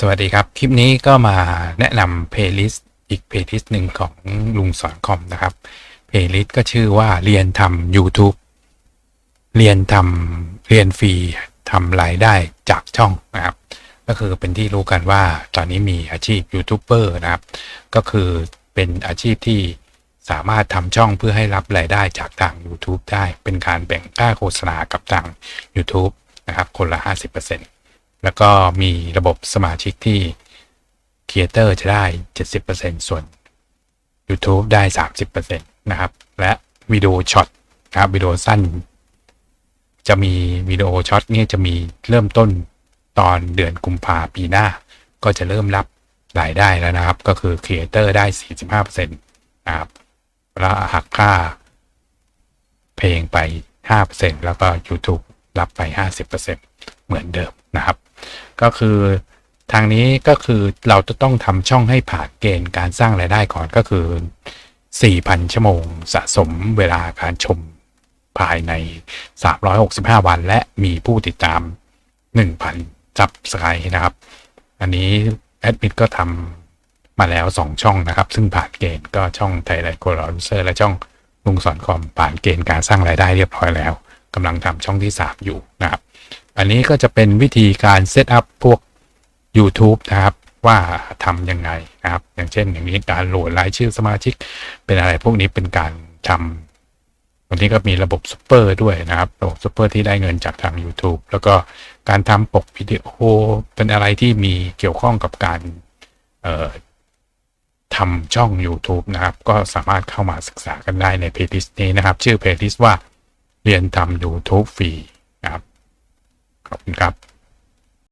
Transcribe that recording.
สวัสดีครับ คลิปนี้ก็มาแนะนำเพลย์ลิสต์อีกเพลย์ลิสต์หนึ่งของลุงสอนคอมนะครับเพลย์ลิสต์ก็ชื่อว่าเรียนทำ YouTube เรียนทำเรียนฟรีทำรายได้จากช่องนะครับ ก็คือเป็นที่รู้กันว่าตอนนี้มีอาชีพยูทูบเบอร์นะครับ ก็คือเป็นอาชีพที่สามารถทำช่องเพื่อให้รับรายได้จากทาง YouTube ได้เป็นการแบ่งค่าโฆษณากับทาง YouTube นะครับ คนละ 50% แล้วก็มีระบบสมาชิกที่ครีเอเตอร์จะได้ 70%ส่วน YouTube ได้ 30%นะครับ และวิดีโอช็อตนะครับวิดีโอสั้น จะมีวิดีโอช็อตนี่จะมีเริ่มต้นตอนเดือนกุมภาปีหน้า ก็จะเริ่มรับรายได้แล้วนะครับ ก็คือครีเอเตอร์ได้ 45%นะครับแล้วหักค่าเพลงไป 5%แล้วก็ YouTube รับไป 50%เหมือนเดิมนะครับ ก็คือทางนี้ก็คือเราจะต้องทำช่องให้ผ่านเกณฑ์การสร้างรายได้ก่อนก็คือ 4,000 ชั่วโมงสะสมเวลาการชมภายใน 365 วัน และมีผู้ติดตาม 1,000ซับสไครนะครับ อันนี้แอดมิดก็ทำมาแล้ว 2 ช่องนะครับ ซึ่งผ่านเกณฑ์ก็ช่องไทยไลท์โคลอรูเซอร์และช่องลุงสอนคอมผ่านเกณฑ์การสร้างรายได้เรียบร้อยแล้ว กำลังทำช่องที่ 3 อยู่นะครับ อันนี้ก็จะเป็นวิธีการเซตอัพพวก YouTube นะครับ ว่าทำยังไงนะครับ อย่างเช่นอย่างนี้การโหลดรายชื่อสมาชิก เป็นอะไรพวกนี้เป็นการทำวันนี้ก็มีระบบซูเปอร์ด้วยนะครับ ระบบซูเปอร์ที่ได้เงินจากทาง YouTube แล้วก็การทำปกวิดีโอเป็นอะไรที่มีเกี่ยวข้องกับการทำช่อง YouTube นะครับ ก็สามารถเข้ามาศึกษากันได้ในเพลย์ลิสต์นี้นะครับ ชื่อเพลย์ลิสต์ว่า เรียนทำ YouTube ฟรีนะครับ ขอบคุณครับ